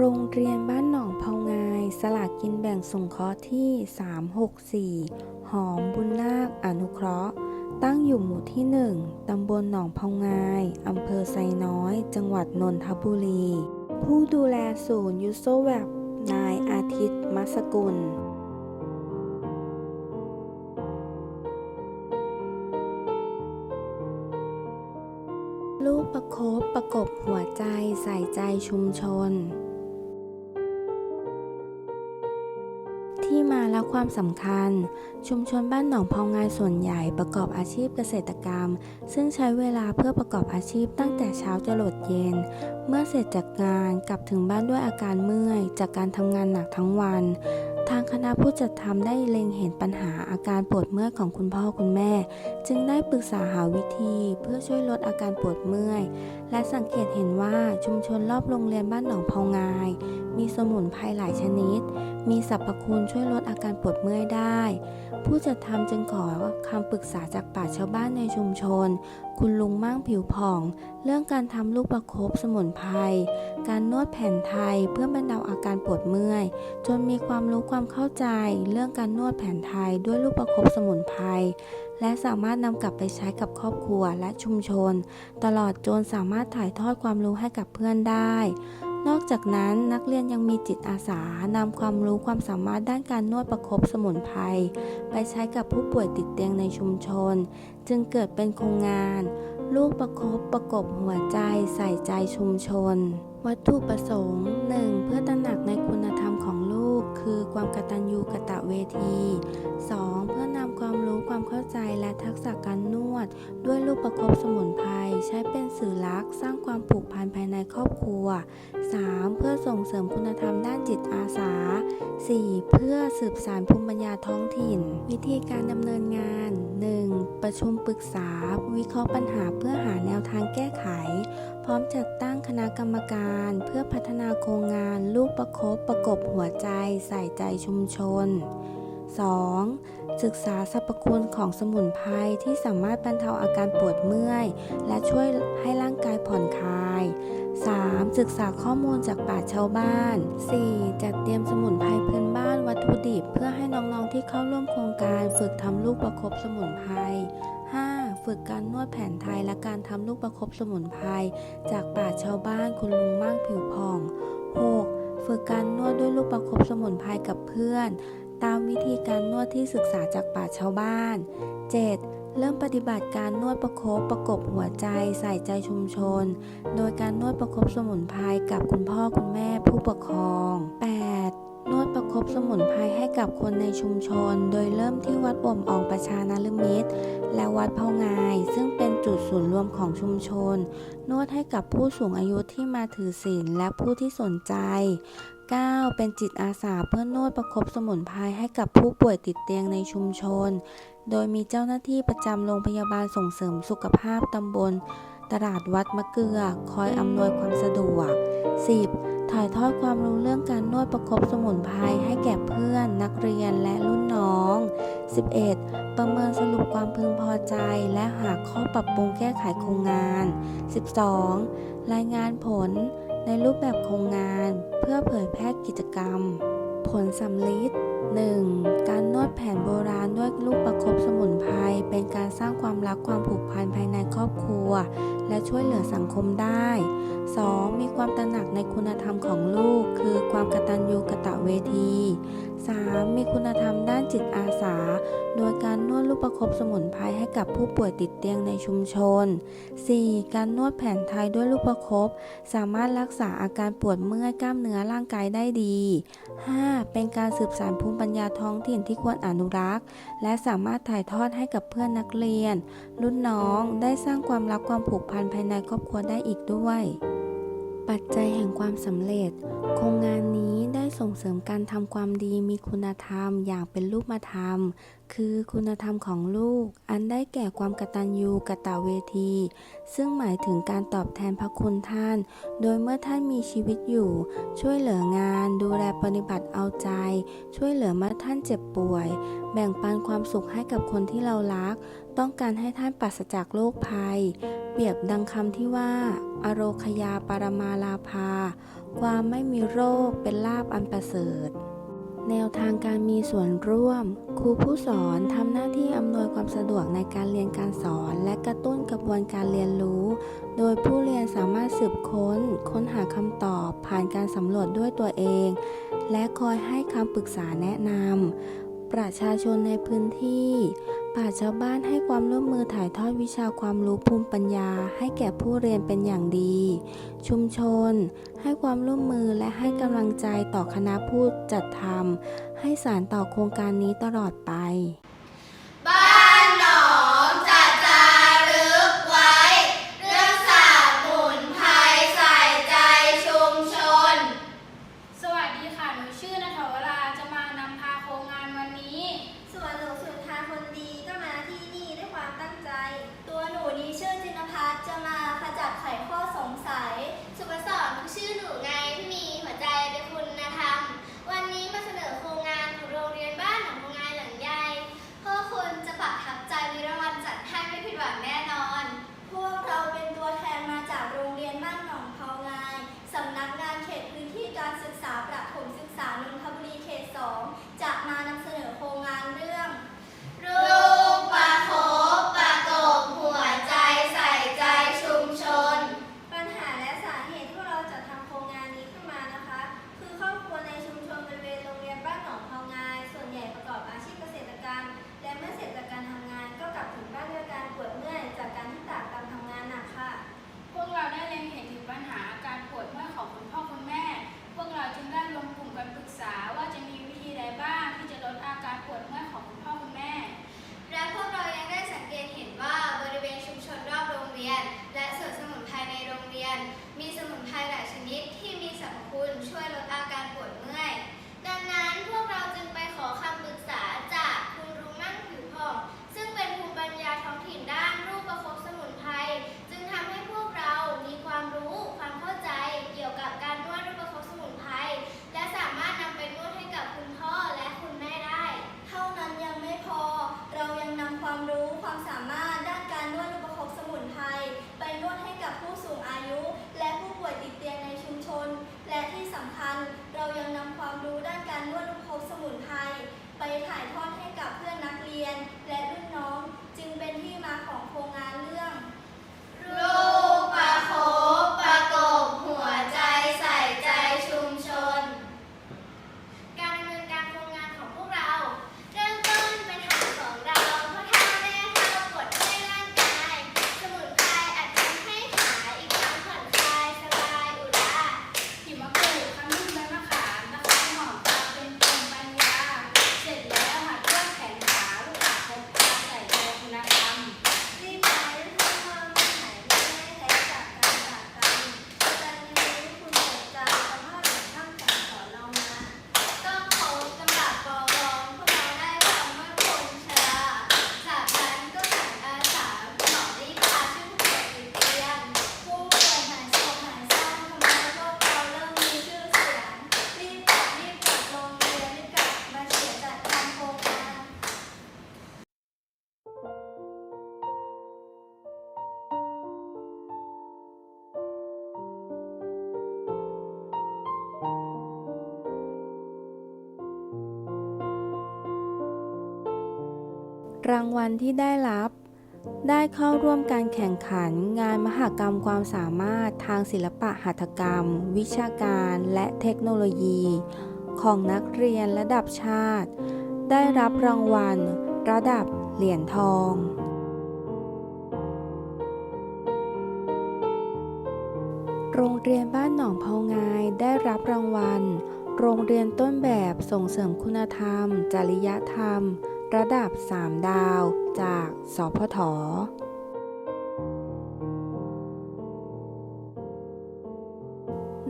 โรงเรียนบ้านหนองเผางาย สลากกินแบ่งสงเคราะห์ที่ 364 หอมบุญนาคอนุเคราะห์ ตั้งอยู่หมู่ที่ 1 ตำบลหนองเผางาย อำเภอไซน้อย จังหวัดนนทบุรี ผู้ดูแลศูนย์ยูโซแวบนายอาทิตย์มัสกุลลูกประคบประกบหัวใจใส่ใจชุมชน ความสำคัญ ชุมชนบ้านหนองพองงายส่วนใหญ่ประกอบอาชีพเกษตรกรรม ซึ่งใช้เวลาเพื่อประกอบอาชีพตั้งแต่เช้าจรดเย็น เมื่อเสร็จจากงานกลับถึงบ้านด้วยอาการเมื่อย จากการทำงานหนักทั้งวัน ทางคณะผู้จัดทำได้เล็งเห็นปัญหาอาการปวดเมื่อยของคุณพ่อคุณแม่ จึงได้ปรึกษาหาวิธีเพื่อช่วยลดอาการปวดเมื่อย และสังเกตเห็นว่าชุมชนรอบโรงเรียนบ้านหนองเผางาย มีสมุนไพรหลายชนิด มีสรรพคุณช่วยลดอาการปวดเมื่อยได้ ผู้จัดทำจึงขอคำปรึกษาจากป่าชชาวบ้านในชุมชน คุณลุงมั่งผิวผ่อง เรื่องการทำลูกประคบสมุนไพร การนวดแผนไทยเพื่อบรรเทาอาการปวดเมื่อย จนมีความรู้ความเข้าใจ เรื่องการนวดแผนไทยด้วยลูกประคบสมุนไพร และสามารถนำกลับไปใช้กับครอบครัวและชุมชน ตลอดจนสามารถถ่ายทอดความรู้ให้กับเพื่อนได้ นอกจากนั้นนักเรียนยังมีจิตอาสานำความรู้ความสามารถด้านการนวดประคบสมุนไพรไปใช้กับผู้ป่วยติดเตียงในชุมชน จึงเกิดเป็นโครงงาน ลูกประคบประกบหัวใจใส่ใจชุมชน วัตถุประสงค์ 1. เพื่อตระหนักในคุณธรรมของลูก คือความกตัญญูกะตะเวที 2. เพื่อนำความรู้ความเข้าใจและทักษะการนวด ด้วยลูกประคบสมุนไพรใช้เป็นสื่อลักษณ์สร้างความผูกพันภายในครอบครัว 3. เพื่อส่งเสริมคุณธรรมด้านจิตอาสา 4. เพื่อสืบสานภูมิปัญญาท้องถิ่น วิธีการดำเนินงาน 1. ประชุมปรึกษา วิเคราะห์ปัญหาเพื่อหาแนวทางแก้ไข พร้อมจัดตั้งคณะกรรมการเพื่อพัฒนาโครงงานลูกประคบประกบหัวใจใส่ใจชุมชน 2. ศึกษาสรรพคุณของสมุนไพรที่สามารถบรรเทาอาการปวดเมื่อย และช่วยให้ร่างกายผ่อนคลาย 3. ศึกษาข้อมูลจากป่าชาวบ้าน 4. จัดเตรียมสมุนไพรพื้นบ้านวัตถุดิบ เพื่อให้น้องๆที่เข้าร่วมโครงการฝึกทำลูกประคบสมุนไพร ฝึกการนวดแผนไทยและการทำลูกประคบสมุนไพรจากป่าชาวบ้านคุณลุงมั่งผิวผ่อง 6. ฝึกการนวดด้วยลูกประคบสมุนไพรกับเพื่อน ตามวิธีการนวดที่ศึกษาจากป่าชาวบ้าน 7. เริ่มปฏิบัติการนวดประคบประกบหัวใจใส่ใจชุมชน โดยการนวดประคบสมุนไพรกับคุณพ่อคุณแม่ผู้ปกครอง 8. นวดประคบสมุนไพรให้กับคนในชุมชน โดยเริ่มที่วัดบ่มอองประชานฤมิตร และวัดเผางาย ซึ่งเป็นจุดศูนย์รวมของชุมชน นวดให้กับผู้สูงอายุที่มาถือศีลและผู้ที่สนใจ 9. เป็นจิตอาสาเพื่อนวดประคบสมุนไพรให้กับผู้ป่วยติดเตียงในชุมชน โดยมีเจ้าหน้าที่ประจำโรงพยาบาลส่งเสริมสุขภาพตำบล ตลาดวัดมะเกลือ คอยอำนวยความสะดวก 10. ถ่ายทอดความรู้เรื่องการนวดประคบสมุนไพรให้แก่เพื่อน นักเรียนและรุ่นน้อง 11. ประเมินสรุปความพึงพอใจ และหาข้อปรับปรุงแก้ไขโครงงาน 12. รายงานผลในรูปแบบโครงงาน เพื่อเผยแพร่กิจกรรม ผลสำลิด 1. การนวดแผนโบราณด้วยลูกประคบสมุนไพรเป็นการสร้างความรักความผูกพันภายในครอบครัว และช่วยเหลือสังคมได้ ความตระหนักในคุณธรรมของลูก คือความกตัญญูกตเวที 3. มีคุณธรรมด้านจิตอาสา โดยการนวดลูกประคบสมุนไพรให้กับผู้ป่วยติดเตียงในชุมชน 4. การนวดแผนไทยด้วยลูกประคบสามารถรักษาอาการปวดเมื่อยกล้ามเนื้อร่างกายได้ดี 5. เป็นการสืบสานภูมิปัญญาท้องถิ่นที่ควรอนุรักษ์ และสามารถถ่ายทอดให้กับเพื่อนนักเรียน รุ่นน้องได้สร้างความรักความผูกพันภายในครอบครัวได้อีกด้วย ปัจจัยแห่งความสำเร็จ โครงงานนี้ได้ส่งเสริมการทำความดีมีคุณธรรมอย่างเป็นรูปธรรม คือคุณธรรมของลูก อันได้แก่ความกตัญญูกะตเวที ซึ่งหมายถึงการตอบแทนพระคุณท่าน โดยเมื่อท่านมีชีวิตอยู่ ช่วยเหลืองาน ดูแลปฏิบัติเอาใจ ช่วยเหลือเมื่อท่านเจ็บป่วย แบ่งปันความสุขให้กับคนที่เรารัก ต้องการให้ท่านปราศจากโรคภัย เปรียบดังคำที่ว่า อโรคยาปรมาลาภาคความไม่มีโรคเป็นลาบอันประเสริฐ แนวทางการมีส่วนร่วม ครูผู้สอนทำหน้าที่อำนวยความสะดวกในการเรียนการสอน และกระตุ้นกระบวนการเรียนรู้ โดยผู้เรียนสามารถสืบค้น ค้นหาคำตอบ ผ่านการสำรวจด้วยตัวเอง และคอยให้คำปรึกษาแนะนำ ประชาชนในพื้นที่ป่าชาวบ้านให้ความร่วมมือถ่ายทอดวิชาความรู้ภูมิปัญญา ให้แก่ผู้เรียนเป็นอย่างดี ชุมชน ให้ความร่วมมือและให้กำลังใจต่อคณะผู้จัดทำให้สารต่อโครงการนี้ตลอดไป รางวัลที่ได้รับ ได้เข้าร่วมการแข่งขันงานมหกรรมความสามารถทางศิลปะหัตถกรรม วิชาการและเทคโนโลยี ของนักเรียนระดับชาติ ได้รับรางวัล ระดับเหรียญทองโรงเรียนบ้านหนองเภางายได้รับรางวัล โรงเรียนต้นแบบส่งเสริมคุณธรรม จริยธรรม ระดับ 3 ดาวจากสพท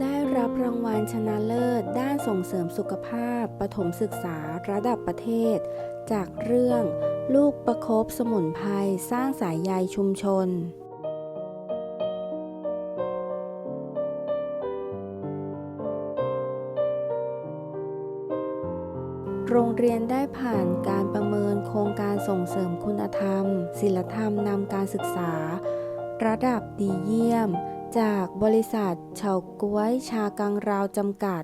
ได้รับรางวัลชนะเลิศ ด้านส่งเสริมสุขภาพ ปฐมศึกษาระดับประเทศ จากเรื่อง ลูกประคบสมุนไพรสร้างสายใยชุมชน โรงเรียนได้ผ่านการประเมินโครงการส่งเสริมคุณธรรมศิลธรรมนำการศึกษา ระดับดีเยี่ยม จากบริษัทเฉาก๊วยชากังราวจำกัด